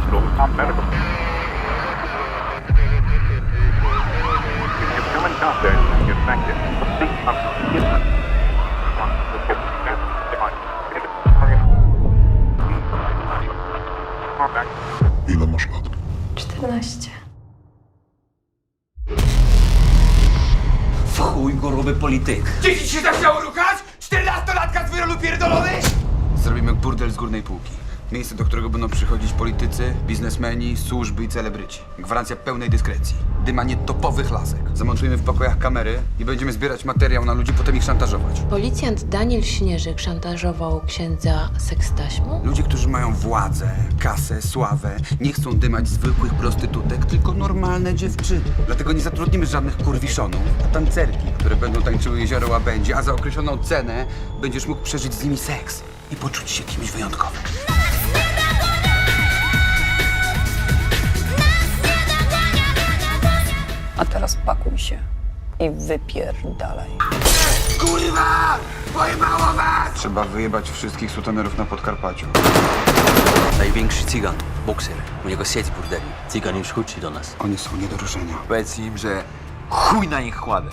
hospital, top medical. If you come in contact get infected, seek. Ile masz lat? 14. W chuj gorowy polityk. Dzieci ci się zachciało ruchać? Czternastolatka z wyrolu pierdolony? Zrobimy burdel z górnej półki. Miejsce, do którego będą przychodzić politycy, biznesmeni, służby i celebryci. Gwarancja pełnej dyskrecji. Dymanie topowych lasek. Zamontujemy w pokojach kamery i będziemy zbierać materiał na ludzi, potem ich szantażować. Policjant Daniel Śnieżyk szantażował księdza sekstaśmą? Ludzie, którzy mają władzę, kasę, sławę, nie chcą dymać zwykłych prostytutek, tylko normalne dziewczyny. Dlatego nie zatrudnimy żadnych kurwiszonów, a tancerki, które będą tańczyły jezioro łabędzi, a za określoną cenę będziesz mógł przeżyć z nimi seks i poczuć się kimś wyjątkowym. A teraz pakuj się i wypierdalaj. Kurwa! Pojebało was! Trzeba wyjebać wszystkich sutenerów na Podkarpaciu. Największy cygan, bokser. U niego sieć burdeli. Cygan już chodzi do nas. Oni są nie do ruszenia. Powiedz im, że chuj na nich kładę.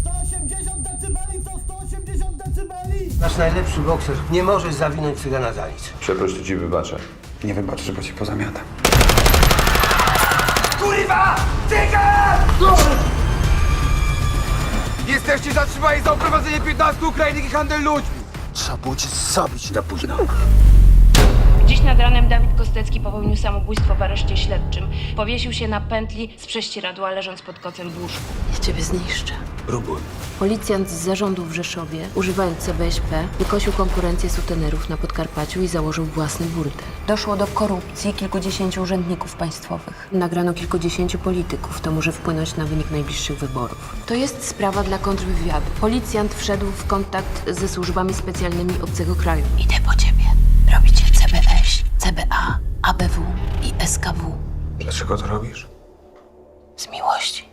180 decybeli to 180 decybeli! Nasz najlepszy bokser. Nie możesz zawinąć cygana za nic. Przeproś, to ci wybaczę. Nie wybaczysz, bo cię pozamiatam. Kurwa! Jesteście zatrzymani za uprowadzenie 15 Ukrainek i handel ludźmi! Trzeba było cię zabić za późno. Dawid Kostecki popełnił samobójstwo w areszcie śledczym. Powiesił się na pętli z prześcieradła, leżąc pod kocem w łóżku. Ja ciebie zniszczę. Próbuj. Policjant z zarządu w Rzeszowie, używając CBŚP, wykosił konkurencję sutenerów na Podkarpaciu i założył własny burdel. Doszło do korupcji kilkudziesięciu urzędników państwowych. Nagrano kilkudziesięciu polityków. To może wpłynąć na wynik najbliższych wyborów. To jest sprawa dla kontrwywiadu. Policjant wszedł w kontakt ze służbami specjalnymi obcego kraju. Idę po ciebie. Robicie CBŚ, CBA, ABW i SKW. Dlaczego to robisz? Z miłości.